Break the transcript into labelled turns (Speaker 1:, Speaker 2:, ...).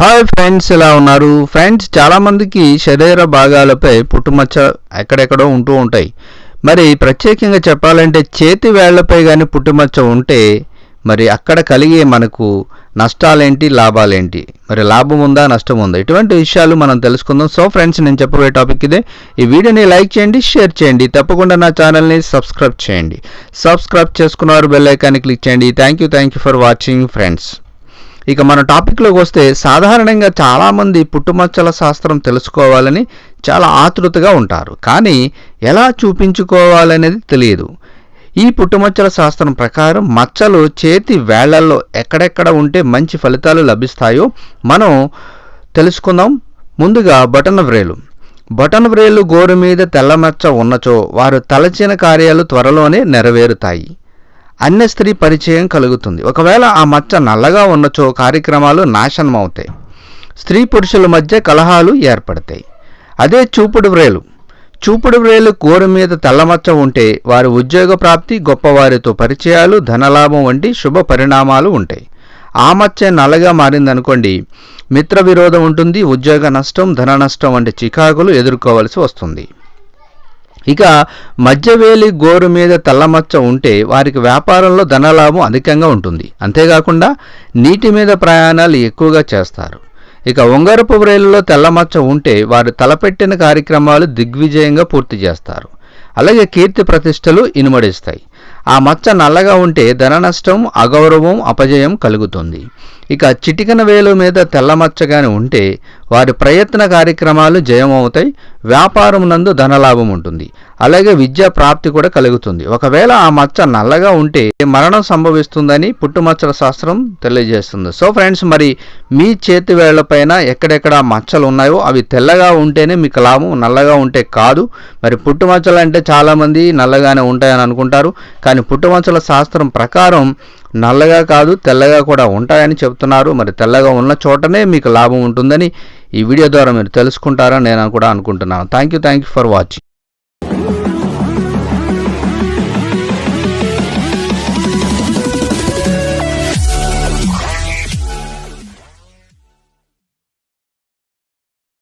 Speaker 1: Hi friends ఎలా ఉన్నారు? Friends చాలామందికి శరీర భాగాలపై పుట్టుమచ్చ ఎక్కడెక్కడో ఉంటూ ఉంటాయి. మరి ప్రత్యేకంగా చెప్పాలంటే చేతి వేళ్ళపై కానీ పుట్టుమచ్చ ఉంటే మరి అక్కడ కలిగే మనకు నష్టాలేంటి లాభాలేంటి? మరి లాభం ఉందా నష్టం ఉందా? ఇటువంటి విషయాలు మనం తెలుసుకుందాం. సో ఫ్రెండ్స్ నేను చెప్పబోయే టాపిక్ ఇదే. ఈ వీడియోని లైక్ చేయండి షేర్ చేయండి. తప్పకుండా నా ఛానల్ని సబ్స్క్రైబ్ చేయండి. సబ్స్క్రైబ్ చేసుకున్నారు బెల్ ఐకాన్ని క్లిక్ చేయండి. Thank you thank you for watching friends. ఇక మన టాపిక్లోకి వస్తే సాధారణంగా చాలామంది పుట్టుమచ్చల శాస్త్రం తెలుసుకోవాలని చాలా ఆతృతగా ఉంటారు. కానీ ఎలా చూపించుకోవాలనేది తెలియదు. ఈ పుట్టుమచ్చల శాస్త్రం ప్రకారం మచ్చలు చేతి వేళ్ళలో ఎక్కడెక్కడ ఉంటే మంచి ఫలితాలు లభిస్తాయో మనం తెలుసుకుందాం. ముందుగా బటన్ వ్రేలు. బటన్ వ్రేలు గోరు మీద తెల్లమచ్చ ఉన్నచో వారు తలచిన కార్యాలు త్వరలోనే నెరవేరుతాయి. అన్య స్త్రీ పరిచయం కలుగుతుంది. ఒకవేళ ఆ మచ్చ నల్లగా ఉన్నచో కార్యక్రమాలు నాశనం అవుతాయి స్త్రీ పురుషుల మధ్య కలహాలు ఏర్పడతాయి. అదే చూపుడు వ్రేలు. చూపుడు వ్రేలు కూర మీద తెల్లమచ్చ ఉంటే వారి ఉద్యోగ ప్రాప్తి గొప్పవారితో పరిచయాలు ధనలాభం వంటి శుభ పరిణామాలు ఉంటాయి. ఆ మచ్చ నల్లగా మారిందనుకోండి మిత్ర విరోధం ఉంటుంది ఉద్యోగ నష్టం ధన నష్టం వంటి చికాకులు ఎదుర్కోవలసి వస్తుంది. ఇక మధ్యవేలి గోరు మీద తెల్లమచ్చ ఉంటే వారికి వ్యాపారంలో ధనలాభం అధికంగా ఉంటుంది. అంతేకాకుండా నీటి మీద ప్రయాణాలు ఎక్కువగా చేస్తారు. ఇక ఉంగరపు వ్రేలులో తెల్లమచ్చ ఉంటే వారు తలపెట్టిన కార్యక్రమాలు దిగ్విజయంగా పూర్తి చేస్తారు. అలాగే కీర్తి ప్రతిష్టలు ఇనుమడిస్తాయి. ఆ మచ్చ నల్లగా ఉంటే ధన నష్టం అగౌరవం అపజయం కలుగుతుంది. ఇక చిటికన వేలు మీద తెల్లమచ్చగాని ఉంటే వారి ప్రయత్న కార్యక్రమాలు జయమవుతాయి వ్యాపారం నందు ధనలాభం ఉంటుంది. అలాగే విద్యా ప్రాప్తి కూడా కలుగుతుంది. ఒకవేళ ఆ మచ్చ నల్లగా ఉంటే మరణం సంభవిస్తుందని పుట్టుమచ్చల శాస్త్రం తెలియజేస్తుంది. సో ఫ్రెండ్స్ మరి మీ చేతి వేళ్ళపైన ఎక్కడెక్కడ మచ్చలు ఉన్నాయో అవి తెల్లగా ఉంటేనే మీకు లాభం నల్లగా ఉంటే కాదు. మరి పుట్టుమచ్చలు అంటే చాలామంది నల్లగానే ఉంటాయని అనుకుంటారు. కానీ పుట్టుమచ్చల శాస్త్రం ప్రకారం నల్లగా కాదు తెల్లగా కూడా ఉంటాయని చెప్తున్నారు. మరి తెల్లగా ఉన్న చోటనే మీకు లాభం ఉంటుందని ఈ వీడియో ద్వారా మీరు తెలుసుకుంటారని నేను కూడా అనుకుంటున్నాను. Thank you thank you for watching